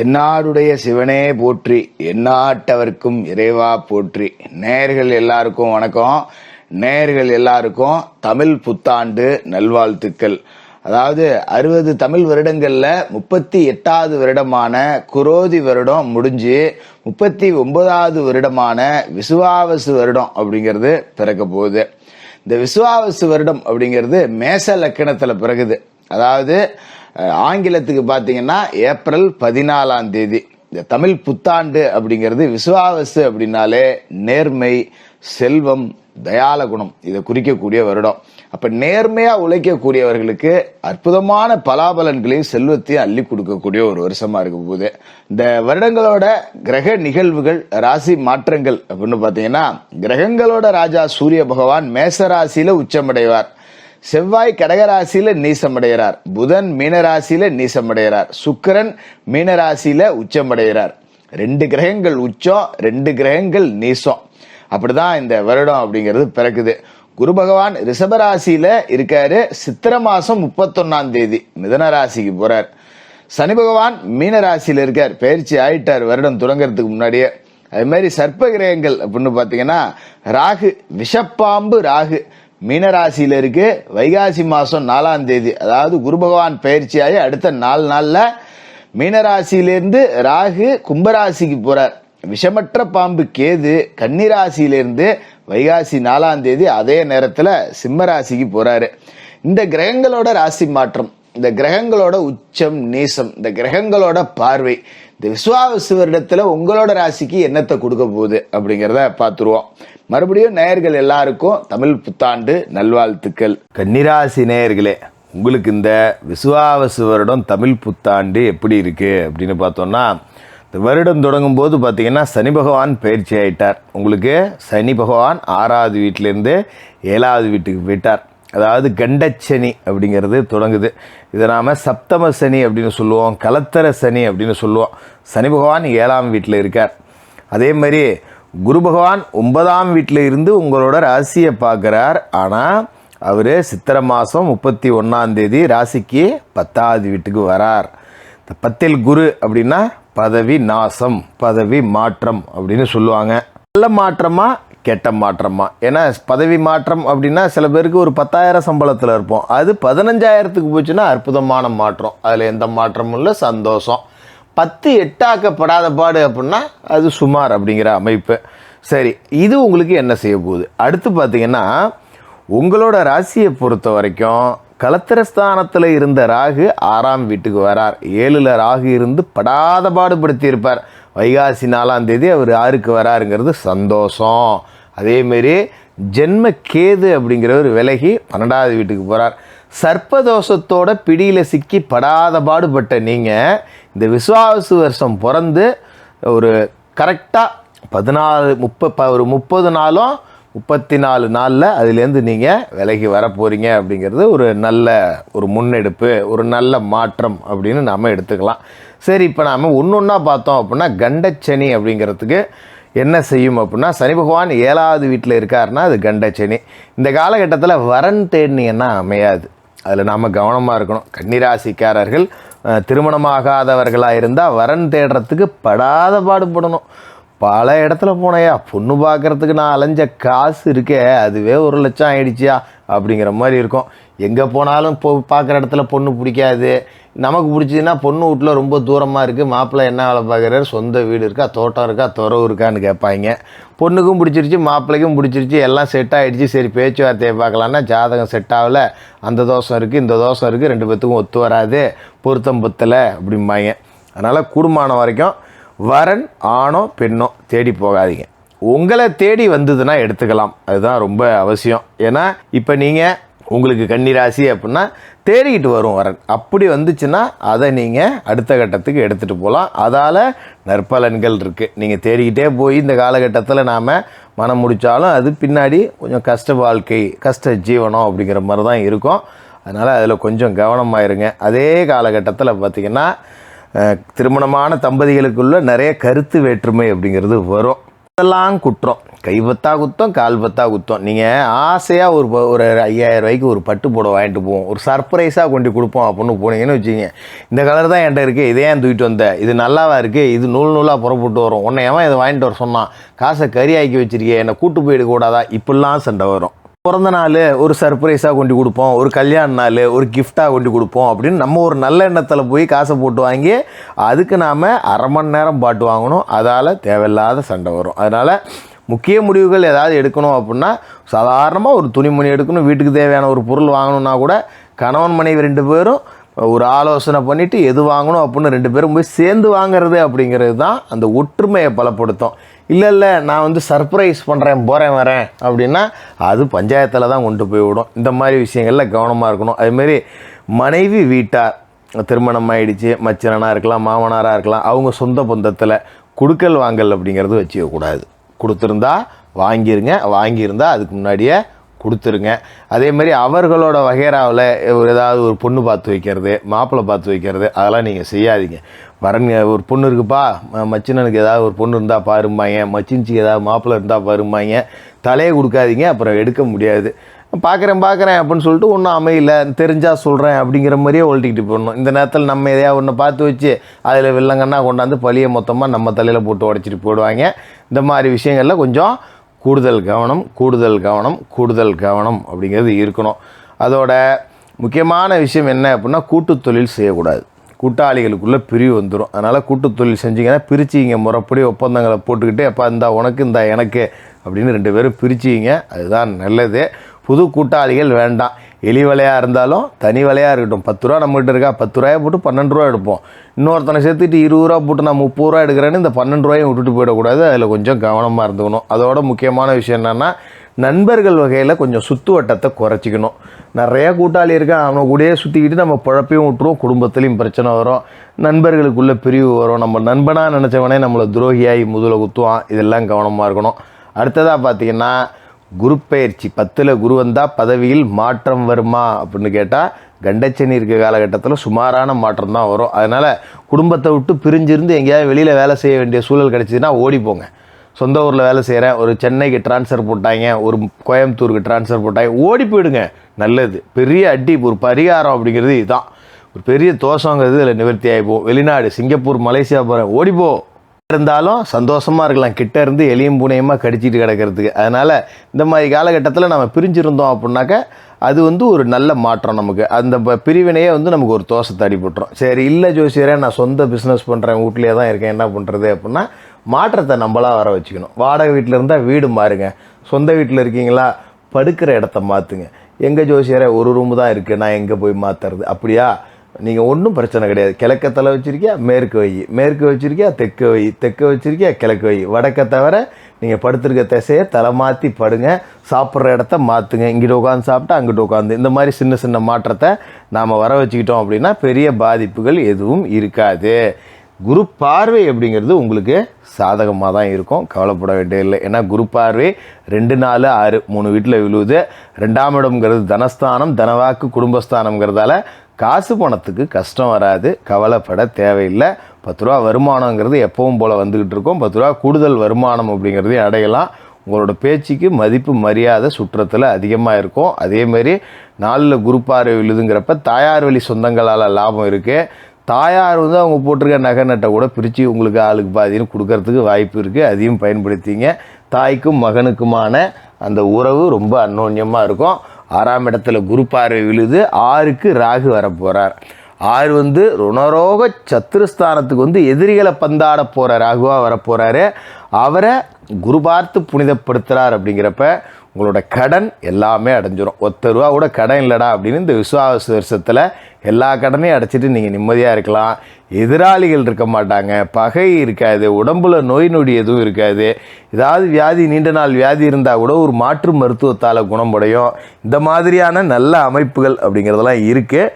தென்னாடுடைய சிவனே போற்றி எந்நாட்டவர்க்கும் இறைவா போற்றி. நேர்கள் எல்லாருக்கும் வணக்கம். நேர்கள் எல்லாருக்கும் தமிழ் புத்தாண்டு நல்வாழ்த்துக்கள். அதாவது அறுபது தமிழ் வருடங்கள்ல முப்பத்தி எட்டாவது வருடமான குரோதி வருடம் முடிஞ்சு முப்பத்தி ஒன்பதாவது வருடமான விசுவாவசு வருடம் அப்படிங்கிறது பிறக்க போகுது. இந்த விசுவாவசு வருடம் அப்படிங்கிறது மேச லக்கணத்துல பிறகுது. அதாவது ஆங்கிலத்துக்கு பார்த்தீங்கன்னா ஏப்ரல் பதினாலாம் தேதி. இந்த தமிழ் புத்தாண்டு அப்படிங்கிறது விசுவாவசு அப்படின்னாலே நேர்மை செல்வம் தயால குணம். இதை குறிக்கக்கூடிய வருடம். அப்ப நேர்மையா உழைக்கக்கூடியவர்களுக்கு அற்புதமான பலாபலன்களையும் செல்வத்தையும் அள்ளி கொடுக்கக்கூடிய ஒரு வருஷமா இருக்க போகுது. இந்த வருடங்களோட கிரக நிகழ்வுகள் ராசி மாற்றங்கள் அப்படின்னு பாத்தீங்கன்னா கிரகங்களோட ராஜா சூரிய பகவான் மேச ராசியில உச்சமடைவார். செவ்வாய் கடகராசியில நீசமடைகிறார். புதன் மீனராசியில நீசமடைகிறார். சுக்கிரன் மீனராசியில உச்சமடைகிறார். ரெண்டு கிரகங்கள் உச்சம் ரெண்டு கிரகங்கள் நீசம். அப்படிதான் இந்த வருடம் அப்படிங்கிறது பிறக்குது. குரு பகவான் ரிஷபராசியில இருக்காரு. சித்திர மாசம் முப்பத்தொன்னாம் தேதி மிதன ராசிக்கு போறார். சனி பகவான் மீன ராசியில இருக்கார். பயிற்சி ஆயிட்டார். வருடம் தொடங்கிறதுக்கு முன்னாடியே. அது மாதிரி சர்ப்ப கிரகங்கள் அப்படின்னு பாத்தீங்கன்னா ராகு விஷப்பாம்பு ராகு. மீனராசியில் இருக்கு. வைகாசி மாதம் நாலாம் தேதி. அதாவது குரு பகவான் பயிற்சியாகி அடுத்த நாலு நாளில் மீனராசியிலிருந்து ராகு கும்பராசிக்கு போகிறார் விஷமற்ற பாம்பு கேது கன்னிராசியிலிருந்து வைகாசி நாலாம் தேதி அதே நேரத்தில் சிம்மராசிக்கு போகிறாரு இந்த கிரகங்களோட ராசி மாற்றம். இந்த கிரகங்களோட உச்சம் நீசம் இந்த கிரகங்களோட பார்வை இந்த விஸ்வாவசுவரிடத்துல உங்களோட ராசிக்கு என்னத்தை கொடுக்க போகுது அப்படிங்கிறத பார்த்துருவோம். மறுபடியும் நேயர்கள் எல்லாருக்கும் தமிழ் புத்தாண்டு நல்வாழ்த்துக்கள். கன்னிராசி நேயர்களே உங்களுக்கு இந்த விசுவாவசு வருடம் தமிழ் புத்தாண்டு எப்படி இருக்குது அப்படின்னு பார்த்தோம்னா இந்த வருடம் தொடங்கும் போது பார்த்திங்கன்னா சனி பகவான் பயிற்சி ஆயிட்டார். உங்களுக்கு சனி பகவான் ஆறாவது வீட்டிலேருந்து ஏழாவது வீட்டுக்கு போயிட்டார். அதாவது கண்டச்சனி அப்படிங்கிறது தொடங்குது. இதை நாம் சப்தம சனி அப்படின்னு சொல்லுவோம் கலத்தர சனி அப்படின்னு சொல்லுவோம். சனி பகவான் ஏழாம் வீட்டில் இருக்கார். அதே மாதிரி குரு பகவான் ஒன்பதாம் வீட்டில் இருந்து உங்களோட ராசியை பார்க்குறார். ஆனால் அவர் சித்திரை மாதம் முப்பத்தி ஒன்றாந்தேதி ராசிக்கு பத்தாவது வீட்டுக்கு வரார். இந்த பத்தில் குரு அப்படின்னா பதவி நாசம் பதவி மாற்றம் அப்படின்னு சொல்லுவாங்க. நல்ல மாற்றமாக கெட்ட மாற்றமாக ஏன்னா பதவி மாற்றம் அப்படின்னா சில பேருக்கு ஒரு பத்தாயிரம் சம்பளத்தில் இருப்போம். அது பதினஞ்சாயிரத்துக்கு போச்சுன்னா அற்புதமான மாற்றம். அதில் எந்த மாற்றமும் இல்லை சந்தோஷம். பத்து எட்டாக்கப்படாத பாடு அப்படின்னா அது சுமார் அப்படிங்கிற அமைப்பு. சரி இது உங்களுக்கு என்ன செய்ய போகுது? அடுத்து பார்த்தீங்கன்னா உங்களோட ராசியை பொறுத்த வரைக்கும் கலத்திரஸ்தானத்தில் இருந்த ராகு ஆறாம் வீட்டுக்கு வரார். ஏழில் ராகு இருந்து படாத பாடுபடுத்தியிருப்பார். இருப்பார் வைகாசி நாலாம் தேதி அவர் ஆறுக்கு வராருங்கிறது சந்தோஷம். அதேமாரி ஜென்ம கேது அப்படிங்கிறவர் விலகி பன்னெண்டாவது வீட்டுக்கு போகிறார் சர்ப்பதோஷத்தோட பிடியில் சிக்கி படாத பாடுபட்ட நீங்கள் இந்த விசுவாசு வருஷம் பிறந்து ஒரு கரெக்டாக பதினாலு முப்ப ப- ஒரு முப்பது நாளும் முப்பத்தி நாலு நாளில் அதுலேருந்து நீங்கள் விலகி வர போகிறீங்க அப்படிங்கிறது ஒரு நல்ல ஒரு முன்னெடுப்பு ஒரு நல்ல மாற்றம் அப்படின்னு நாம் எடுத்துக்கலாம். சரி இப்போ நாம் ஒன்று ஒன்றா பார்த்தோம் அப்படின்னா கண்டச்சனி அப்படிங்கிறதுக்கு என்ன செய்யும் அப்படின்னா சனி பகவான் ஏழாவது வீட்டில் இருக்காருன்னா அது கண்டச்சனி. இந்த காலகட்டத்தில் வரன் தேடினீங்கன்னா அமையாது. அதில் நாம் கவனமாக இருக்கணும். கன்னிராசிக்காரர்கள் திருமணமாகாதவர்களாக இருந்தால் வரன் தேடுறதுக்கு படாத பாடுபடணும். பல இடத்துல போனையா பொண்ணு பார்க்கறதுக்கு நான் அலைஞ்ச காசு இருக்கே அதுவே ஒரு லட்சம் ஆயிடுச்சியா அப்படிங்கிற மாதிரி இருக்கும். எங்கே போனாலும் போ பார்க்குற இடத்துல பொண்ணு பிடிக்காது. நமக்கு பிடிச்சதுன்னா பொண்ணு வீட்டில் ரொம்ப தூரமாக இருக்குது மாப்பிள்ளை என்ன வேலை பார்க்குறாரு? சொந்த வீடு இருக்கா? தோட்டம் இருக்கா? துறவு இருக்கான்னு கேட்பாங்க. பொண்ணுக்கும் பிடிச்சிருச்சு மாப்பிள்ளைக்கும் பிடிச்சிருச்சு. எல்லாம் செட் ஆகிடுச்சு சரி பேச்சுவார்த்தையை பார்க்கலான்னா ஜாதகம் செட் ஆகலை. அந்த தோஷம் இருக்குது இந்த தோஷம் இருக்குது ரெண்டு பேத்துக்கும் ஒத்து வராது. பொருத்தம் பத்தலை அப்படிம்பாங்க. அதனால் கூடுமான வரைக்கும் வரன் ஆணோ பெண்ணோ தேடி போகாதீங்க. உங்களை தேடி வந்ததுன்னா எடுத்துக்கலாம். அதுதான் ரொம்ப அவசியம். ஏன்னா இப்போ நீங்கள் உங்களுக்கு கன்னிராசி அப்படின்னா தேடிக்கிட்டு வரும் வரன். அப்படி வந்துச்சுன்னா அதை நீங்கள் அடுத்த கட்டத்துக்கு எடுத்துகிட்டு போகலாம் அதால் நற்பலன்கள் இருக்குது நீங்கள் தேடிக்கிட்டே போய் இந்த காலகட்டத்தில் நாம் மனம் முடித்தாலும் அது பின்னாடி கொஞ்சம் கஷ்ட வாழ்க்கை கஷ்ட ஜீவனம் அப்படிங்கிற மாதிரி தான் இருக்கும். அதனால் அதில் கொஞ்சம் கவனமாக இருங்க அதே காலகட்டத்தில் பார்த்திங்கன்னா திருமணமான தம்பதிகளுக்குள்ள நிறைய கருத்து வேற்றுமை அப்படிங்கிறது வரும். இதெல்லாம் குற்றம். பத்தா குத்தம் கால் பத்தா குத்தம். நீங்கள் ஆசையாக ஒரு ப- ஒரு ஐயாயிரம் ரூபாய்க்கு ஒரு பட்டு புடவை வாங்கிட்டு போவோம். ஒரு சர்ப்ரைஸாக கொண்டு கொடுப்போம் அப்படின்னு போனீங்கன்னு வச்சுங்க இந்த கலர் தான் என்கிட்ட இருக்குது இதே ஏன் தூக்கிட்டு வந்த? இது நல்லாவா இருக்குது இது நூல் நூலாக புறப்பட்டு வரும். உன்னை ஏன் இதை வாங்கிட்டு வர சொன்னான்? காசை கறி ஆக்கி வச்சிருக்கே என்னை கூட்டு போயிடக்கூடாதா? இப்படிலாம் சண்டை வரும். பிறந்த நாள் ஒரு சர்ப்ரைஸாக கொண்டு கொடுப்போம் ஒரு கல்யாண நாள் ஒரு கிஃப்டாக கொண்டு கொடுப்போம் அப்படின்னு நம்ம ஒரு நல்ல எண்ணத்தில் போய் காசை போட்டு வாங்கி அதுக்கு நாம் அரை மணி நேரம் பாட்டு வாங்கணும். அதால் தேவையில்லாத சண்டை வரும். அதனால் முக்கிய முடிவுகள் ஏதாவது எடுக்கணும் அப்படின்னா சாதாரணமாக ஒரு துணிமணி எடுக்கணும் வீட்டுக்கு தேவையான ஒரு பொருள் வாங்கணும்னா கூட கணவன் மனைவி ரெண்டு பேரும் ஒரு ஆலோசனை பண்ணிவிட்டு எது வாங்கணும் அப்படின்னு ரெண்டு பேரும் போய் சேர்ந்து வாங்குறது அப்படிங்கிறது தான் அந்த ஒற்றுமையை பலப்படுத்தும். இல்லை இல்லை நான் வந்து சர்ப்ரைஸ் பண்ணுறேன் போகிறேன் வரேன் அப்படின்னா அது பஞ்சாயத்தில் தான் கொண்டு போய் விடும். இந்த மாதிரி விஷயங்களில் கவனமாக இருக்கணும். அதுமாரி மனைவி வீட்டார் திருமணம் ஆகிடுச்சு மச்சனாக இருக்கலாம் மாமனாராக இருக்கலாம் அவங்க சொந்த பந்தத்தில் கொடுக்கல் வாங்கல் அப்படிங்கிறது வச்சுக்கக்கூடாது. கொடுத்துருந்தா வாங்கிருங்க வாங்கியிருந்தா அதுக்கு முன்னாடியே கொடுத்துருங்க. அதே மாதிரி அவர்களோட வகைராவில் ஒரு ஏதாவது ஒரு பொண்ணு பார்த்து வைக்கிறது மாப்பிள்ளை பார்த்து வைக்கிறது அதெல்லாம் நீங்கள் செய்யாதீங்க. வரன் ஒரு பொண்ணு இருக்குப்பா மச்சினனுக்கு ஏதாவது ஒரு பொண்ணு இருந்தால் பாருமாங்க மச்சின்ச்சிக்கு ஏதாவது மாப்பிள்ளை இருந்தால் பாருமாங்க தலையை கொடுக்காதீங்க அப்புறம் எடுக்க முடியாது. பார்க்குறேன் பார்க்குறேன் அப்படின்னு சொல்லிட்டு ஒன்றும் அமையல தெரிஞ்சால் சொல்கிறேன் அப்படிங்கிற மாதிரியே ஒழட்டிக்கிட்டு போடணும். இந்த நேரத்தில் நம்ம எதையா ஒன்று பார்த்து வச்சு அதில் வில்லங்கன்னா கொண்டாந்து பழியை மொத்தமாக நம்ம தலையில் போட்டு உடச்சிட்டு போடுவாங்க இந்த மாதிரி விஷயங்களில் கொஞ்சம் கூடுதல் கவனம் கூடுதல் கவனம் கூடுதல் கவனம் அப்படிங்கிறது இருக்கணும். அதோட முக்கியமான விஷயம் என்ன அப்படின்னா கூட்டுத் தொழில் செய்யக்கூடாது. கூட்டாளிகளுக்குள்ளே பிரிவு வந்துடும் அதனால் கூட்டுத் தொழில் செஞ்சீங்கன்னா இங்கே முறைப்படி ஒப்பந்தங்களை போட்டுக்கிட்டு அப்போ இந்த உனக்கு இந்த எனக்கு அப்படின்னு ரெண்டு பேரும் பிரிச்சிங்க அதுதான் நல்லது. புது கூட்டாளிகள் வேண்டாம். எலி வலையாக இருந்தாலும் தனி வலையாக இருக்கட்டும். பத்து ரூபா நம்மகிட்ட இருக்கா? பத்து ரூபாயை போட்டு பன்னெண்டு ரூபா எடுப்போம். இன்னொருத்தனை சேர்த்துட்டு இருபது ரூபா போட்டு நான் முப்பது ரூபா எடுக்கிறேன்னு இந்த பன்னெண்டு ரூபாயும் விட்டுட்டு போயிடக்கூடாது. அதில் கொஞ்சம் கவனமாக இருந்துக்கணும். அதோட முக்கியமான விஷயம் என்னென்னா நண்பர்கள் வகையில் கொஞ்சம் சுற்று வட்டத்தை குறைச்சிக்கணும். நிறைய கூட்டாளி இருக்கான் அவனை கூடயே சுற்றிக்கிட்டு நம்ம குழப்பையும் விட்டுருவோம். குடும்பத்துலேயும் பிரச்சனை வரும். நண்பர்களுக்குள்ளே பிரிவு வரும். நம்ம நண்பனாக நினச்சவனே நம்மளை துரோகியாகி முதல குத்துவான். இதெல்லாம் கவனமாக இருக்கணும். அடுத்ததாக பார்த்தீங்கன்னா குரு பயிற்சி பத்தில் குரு வந்தால் பதவியில் மாற்றம் வருமா அப்படின்னு கேட்டால் கண்டச்சனி இருக்க காலகட்டத்தில் சுமாரான மாற்றம் தான் வரும். அதனால் குடும்பத்தை விட்டு பிரிஞ்சிருந்து எங்கேயாவது வெளியில் வேலை செய்ய வேண்டிய சூழல் கிடச்சிதுன்னா ஓடிப்போங்க சொந்த ஊரில் வேலை செய்கிறேன் ஒரு சென்னைக்கு ட்ரான்ஸ்ஃபர் போட்டாங்க ஒரு கோயம்புத்தூருக்கு ட்ரான்ஸ்ஃபர் போட்டாங்க ஓடி போயிடுங்க. நல்லது. பெரிய அடி ஒரு பரிகாரம் அப்படிங்கிறது இதுதான். ஒரு பெரிய தோஷங்கிறது இதில் நிவர்த்தி ஆகிப்போம் வெளிநாடு சிங்கப்பூர் மலேசியா போகிறேன் ஓடிப்போ இருந்தாலும் சந்தோஷமாக இருக்கலாம். கிட்ட இருந்து எளியும் பூனையுமா கடிச்சிட்டு கிடக்கிறதுக்கு. அதனால் இந்த மாதிரி காலகட்டத்தில் நம்ம பிரிஞ்சிருந்தோம் அப்படின்னாக்க அது வந்து ஒரு நல்ல மாற்றம் நமக்கு. அந்த ப- பிரிவினையே வந்து நமக்கு ஒரு தோசத்தை அடிபட்டுரும். சரி இல்லை ஜோசியரே நான் சொந்த பிஸ்னஸ் பண்ணுறேன் வீட்லேயே தான் இருக்கேன் என்ன பண்ணுறது அப்படின்னா மாற்றத்தை நம்மளாக வர வச்சுக்கணும். வாடகை வீட்டில் இருந்தால் வீடு மாறுங்க. சொந்த வீட்டில் இருக்கீங்களா படுக்கிற இடத்த மாற்றுங்க எங்கள் ஜோசியரே ஒரு ரூம் தான் இருக்குது நான் எங்கே போய் மாற்றுறது அப்படியா? நீங்கள் ஒன்றும் பிரச்சனை கிடையாது. கிழக்க தலை மேற்கு வை. மேற்கு வச்சுருக்கியா தெற்கு வை. தெற்கு வச்சுருக்கியா கிழக்கு வை. வடக்க தவிர நீங்கள் படுத்திருக்க திசையை தலை மாற்றி படுங்க. சாப்பிட்ற இடத்த மாற்றுங்க இங்கிட்ட உட்காந்து சாப்பிட்டா அங்கிட்ட உட்காந்து இந்த மாதிரி சின்ன சின்ன மாற்றத்தை நாம் வர வச்சுக்கிட்டோம் அப்படின்னா பெரிய பாதிப்புகள் எதுவும் இருக்காது. குரு பார்வை அப்படிங்கிறது உங்களுக்கு சாதகமாக தான் இருக்கும். கவலைப்பட வேண்டியதில்லை. ஏன்னா குரு பார்வை ரெண்டு நாலு ஆறு மூணு வீட்டில் விழுவுது. ரெண்டாம் இடம்ங்கிறது தனஸ்தானம் தனவாக்கு குடும்பஸ்தானம்ங்கிறதால காசு பணத்துக்கு கஷ்டம் வராது கவலைப்பட தேவையில்லை. பத்து ரூபா வருமானங்கிறது எப்பவும் போல் வந்துக்கிட்டு இருக்கும். பத்து ரூபா கூடுதல் வருமானம் அப்படிங்கிறதையும் அடையலாம். உங்களோட பேச்சுக்கு மதிப்பு மரியாதை சுற்றத்தில் அதிகமாக இருக்கும். அதேமாரி நாளில் குரு பார்வை விழுதுங்கிறப்ப தாயார் வழி சொந்தங்களால் லாபம் இருக்குது தாயார் வந்து அவங்க போட்டிருக்க நகை நட்டை கூட பிரித்து உங்களுக்கு ஆளுக்கு பாதின்னு கொடுக்கறதுக்கு வாய்ப்பு இருக்குது அதையும் பயன்படுத்திங்க. தாய்க்கும் மகனுக்குமான அந்த உறவு ரொம்ப அந்யோன்யமாக இருக்கும். ஆறாம் இடத்துல குரு பார்வை விழுது ஆறுக்கு ராகு வரப்போகிறார் ஆறு வந்து ருணரோக சத்துருஸ்தானத்துக்கு வந்து எதிரிகளை பந்தாட போகிற ராகுவாக வரப்போகிறாரு அவரை குரு பார்த்து புனிதப்படுத்துகிறார் அப்படிங்கிறப்ப உங்களோட கடன் எல்லாமே அடைஞ்சிரும். ஒத்த ரூபா கூட கடன் இல்லைடா அப்படின்னு இந்த விசுவாச வருஷத்தில் எல்லா கடனையும் அடைச்சிட்டு நீங்கள் நிம்மதியாக இருக்கலாம். எதிராளிகள் இருக்க மாட்டாங்க. பகை இருக்காது. உடம்புல நோய் நொடி எதுவும் இருக்காது. ஏதாவது வியாதி நீண்ட நாள் வியாதி இருந்தால் கூட ஒரு மாற்று மருத்துவத்தால் குணமுடையும். இந்த மாதிரியான நல்ல அமைப்புகள் அப்படிங்கிறதெல்லாம் இருக்குது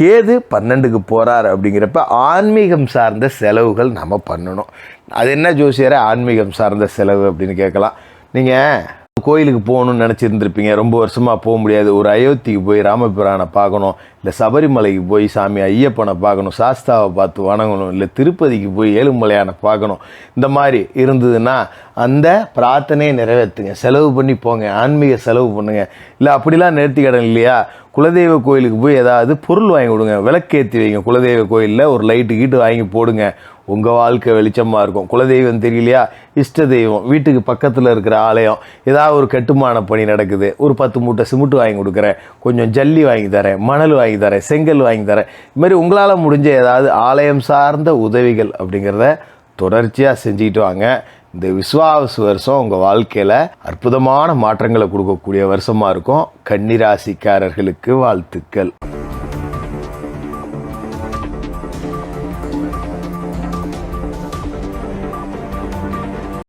கேது பன்னெண்டுக்கு போகிறார் அப்படிங்கிறப்ப ஆன்மீகம் சார்ந்த செலவுகள் நம்ம பண்ணணும். அது என்ன ஜோசியரை? ஆன்மீகம் சார்ந்த செலவு அப்படின்னு கேட்கலாம். நீங்கள் கோயிலுக்கு போகணும்னு நினச்சிருந்துருப்பீங்க. ரொம்ப வருஷமாக போக முடியாது. ஒரு அயோத்திக்கு போய் ராமபிரானை பார்க்கணும். இல்லை சபரிமலைக்கு போய் சாமி ஐயப்பனை பார்க்கணும். சாஸ்தாவை பார்த்து வணங்கணும். இல்லை திருப்பதிக்கு போய் ஏழுமலையானை பார்க்கணும். இந்த மாதிரி இருந்ததுன்னா அந்த பிரார்த்தனையை நிறைவேற்றுங்க செலவு பண்ணி போங்க. ஆன்மீக செலவு பண்ணுங்க. இல்லை அப்படிலாம் நேர்த்தி கடன் இல்லையா? குலதெய்வ கோயிலுக்கு போய் ஏதாவது பொருள் வாங்கி கொடுங்க. விளக்கேற்றி வைங்க. குலதெய்வ கோயிலில் ஒரு லைட்டு கீட்டு வாங்கி போடுங்க. உங்கள் வாழ்க்கை வெளிச்சமாக இருக்கும். குலதெய்வம் தெரியலையா? இஷ்ட தெய்வம். வீட்டுக்கு பக்கத்தில் இருக்கிற ஆலயம். ஏதாவது ஒரு கட்டுமான பணி நடக்குது. ஒரு பத்து மூட்டை சிமெண்ட் வாங்கி கொடுக்குறேன். கொஞ்சம் ஜல்லி வாங்கி தரேன். மணல் வாங்கி தரேன். செங்கல் வாங்கி தரேன். இது மாதிரி உங்களால் முடிஞ்ச ஏதாவது ஆலயம் சார்ந்த உதவிகள் அப்படிங்கிறத தொடர்ச்சியாக செஞ்சுக்கிட்டு வாங்க. இந்த விஸ்வாவசு வருஷம் உங்கள் வாழ்க்கையில் அற்புதமான மாற்றங்களை கொடுக்கக்கூடிய வருஷமாக இருக்கும். கன்னிராசிக்காரர்களுக்கு வாழ்த்துக்கள்.